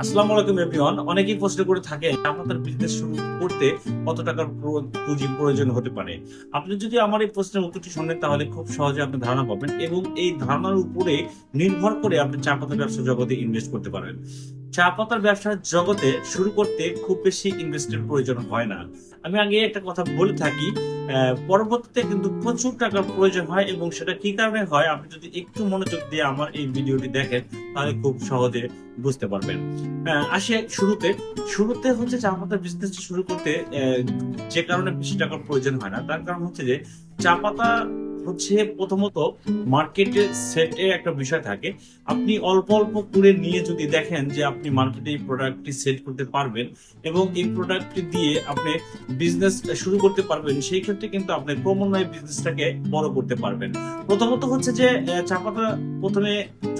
আসসালামু আলাইকুম এভরিওয়ান অনেকেই প্রশ্ন করে থাকে আপনাদের বিজনেস শুরু করতে কত টাকার পুঁজি প্রয়োজন হতে পারে। আপনি যদি আমার এই প্রশ্নের উত্তরটি শোনেন, তাহলে খুব সহজে আপনি ধারণা পাবেন এবং এই ধারণার উপরে নির্ভর করে আপনি চা পাতা ব্যবসা জগতে ইনভেস্ট করতে পারেন। চা পাতার ব্যবসার জগতে শুরু করতে খুব বেশি ইনভেস্টের প্রয়োজন হয় না। আমি আগে একটা কথা বলে থাকি পরবর্তীতে কিন্তু প্রচুর টাকার প্রয়োজন হয় এবং সেটা কি কারণে হয় আপনি যদি একটু মনোযোগ দিয়ে আমার এই ভিডিওটি দেখেন তাহলে খুব সহজে বুঝতে পারবেন। আহ, আসি শুরুতে। শুরুতে হচ্ছে চা পাতার বিজনেস শুরু করতে যে কারণে বেশি টাকার প্রয়োজন হয় না তার কারণ হচ্ছে যে চা পাতা হচ্ছে প্রথমত মার্কেটে সেটে একটা বিষয় থাকে। আপনি অল্প অল্প করে নিয়ে যদি দেখেন যে আপনি মার্কেটে এই প্রোডাক্টটি সেট করতে পারবেন এবং এই প্রোডাক্টটি দিয়ে আপনি বিজনেস শুরু করতে পারবেন সেই ক্ষেত্রে কিন্তু আপনি ক্রমান্বয়ে বিজনেসটাকে বড় করতে পারবেন। প্রথমত হচ্ছে যে আহ, চা পাতা প্রথমে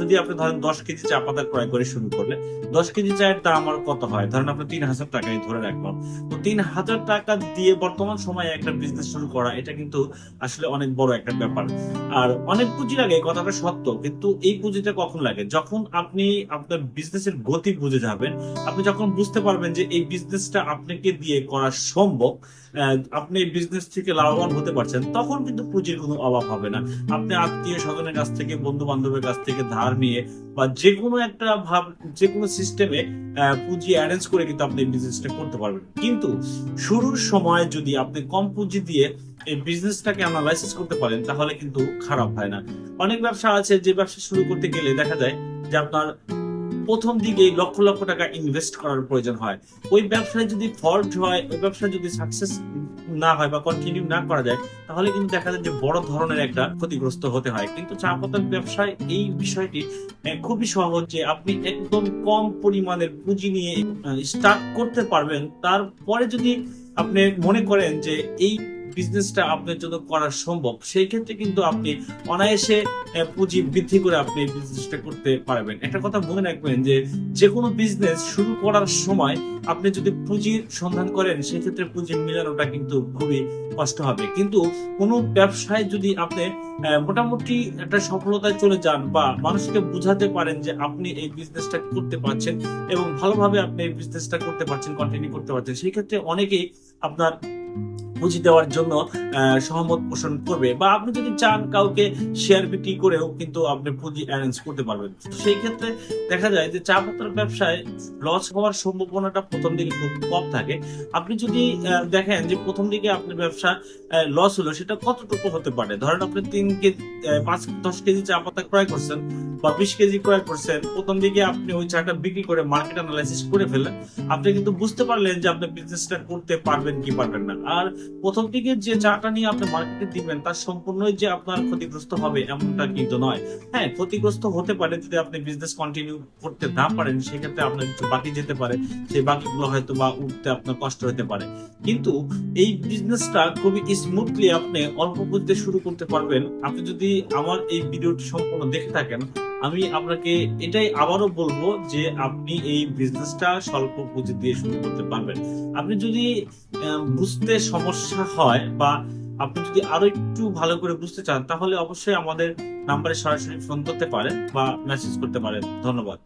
যদি আপনি ধরেন দশ কেজি চা পাতা ক্রয় করে শুরু করলে দশ কেজি চায়ের দাম আর কত হয়? ধরেন আপনি তিন হাজার টাকায় ধরে রাখলাম। তো তিন হাজার টাকা দিয়ে বর্তমান সময়ে একটা বিজনেস শুরু করা, এটা কিন্তু আসলে অনেক বড় একটা ব্যাপার। আর অনেক পুঁজি লাগে কথাটা সত্য, কিন্তু এই পুঁজিটা কখন লাগে? যখন আপনি আপনার বিজনেসের গতি বুঝে যাবেন, আপনি যখন বুঝতে পারবেন যে এই বিজনেসটা আপনাকে দিয়ে করা সম্ভব আপনি এই বিজনেস থেকে লাভবান হতে পারছেন, তখন কিন্তু পুঁজির কোনো অভাব হবে না। আপনি আত্মীয় স্বজনের কাছ থেকে বন্ধু বান্ধবের কাছ থেকে ধার নিয়ে বা যে কোনো একটা ভাব যে কোনো সিস্টেমে পুঁজি অ্যারেঞ্জ করে কিন্তু আপনি বিজনেসটা করতে পারবেন। কিন্তু শুরুর সময় যদি আপনি কম পুঁজি দিয়ে এই বিজনেসটাকে অ্যানালাইসিস করতে পারেন, তাহলে কিন্তু খারাপ হয় না। অনেক ব্যবসা আছে যে ব্যবসা শুরু করতে গেলে দেখা যায় যে আপনার প্রথম দিকে লক্ষ লক্ষ টাকা ইনভেস্ট করার প্রয়োজন হয়। ওই ব্যবসায় যদি ফল্ট হয়, ওই ব্যবসায় যদি সাকসেস না হয় বা কন্টিনিউ না করা যায়, তাহলে কিন্তু দেখা যায় যে বড় ধরনের একটা ক্ষতিগ্রস্ত হতে হয়। কিন্তু চা পাতার ব্যবসায় এই বিষয়টি খুবই সহজ যে আপনি একদম কম পরিমাণের পুঁজি নিয়ে স্টার্ট করতে পারবেন। তারপরে যদি আপনি মনে করেন যে এই বিজনেসটা আপনার জন্য করা সম্ভব, সেই ক্ষেত্রে কিন্তু আপনি অনায়াসে পুঁজি বৃদ্ধি করে আপনি বিজনেসটা করতে পারবেন। একটা কথা মনে রাখবেন যে যে কোনো বিজনেস শুরু করার সময় আপনি যদি পুঁজির সন্ধান করেন, সেক্ষেত্রে পুঁজি মেলানোটা কিন্তু খুবই কষ্ট হবে। কিন্তু কোনো ব্যবসায় যদি আপনি মোটামুটি একটা সফলতায় চলে যান বা মানুষকে বুঝাতে পারেন যে, আপনি এই বিজনেসটা করতে পারছেন এবং ভালোভাবে আপনি এই বিজনেসটা করতে পারছেন কন্টিনিউ করতে পারছেন, সেই ক্ষেত্রে অনেকেই আপনার পুঁজি দেওয়ার জন্য সহমত পোষণ করবে। বা আপনি যদি চান কাউকে শেয়ার বিক্রি করেও কিন্তু আপনি পুঁজি অ্যারেঞ্জ করতে পারবেন। সেই ক্ষেত্রে দেখা যায় যে চা পাতার ব্যবসায় লস হওয়ার সম্ভাবনাটা প্রথম দিকে খুব কম থাকে। আপনি যদি দেখেন যে প্রথম দিকে আপনার ব্যবসা লস হলো, সেটা কতটুকু হতে পারে? ধরেন আপনি তিন কেজি পাঁচ, দশ কেজি চা পাতা ক্রয় করছেন বা বিশ কেজি ক্রয় করছেন, প্রথম দিকে আপনি ওই চাটা বিক্রি করে মার্কেট অ্যানালাইসিস করে ফেললেন। আপনি কিন্তু বুঝতে পারলেন যে আপনি বিজনেসটা করতে পারবেন কি পারবেন না। আর প্রথম দিকে যে চাটা নিয়ে আপনি মার্কেটে দিবেন, তার সম্পূর্ণই যে আপনার ক্ষতিগ্রস্ত হবে এমনটা কিন্তু নয়। হ্যাঁ ক্ষতিগ্রস্ত হতে পারে যদি আপনি বিজনেস কন্টিনিউ করতে না পারেন, সেক্ষেত্রে আপনার কিছু বাকি যেতে পারে। সেই বাকিগুলো হয়তো বা উঠতে আপনার কষ্ট হতে পারে। কিন্তু এই বিজনেসটা খুবই স্মুথলি আপনি অল্প পুঁজিতে শুরু করতে পারবেন। আপনি যদি আমার এই ভিডিওটি সম্পূর্ণ দেখে থাকেন আমি আপনাকে এটাই আবারও বলব যে আপনি এই বিজনেসটা স্বল্প পুঁজি দিয়ে শুরু করতে পারবেন। আপনি যদি বুঝতে সমস্যা হয় বা আপনি যদি আরও একটু ভালো করে বুঝতে চান, তাহলে অবশ্যই আমাদের নাম্বারে সরাসরি ফোন করতে পারেন বা মেসেজ করতে পারেন। ধন্যবাদ।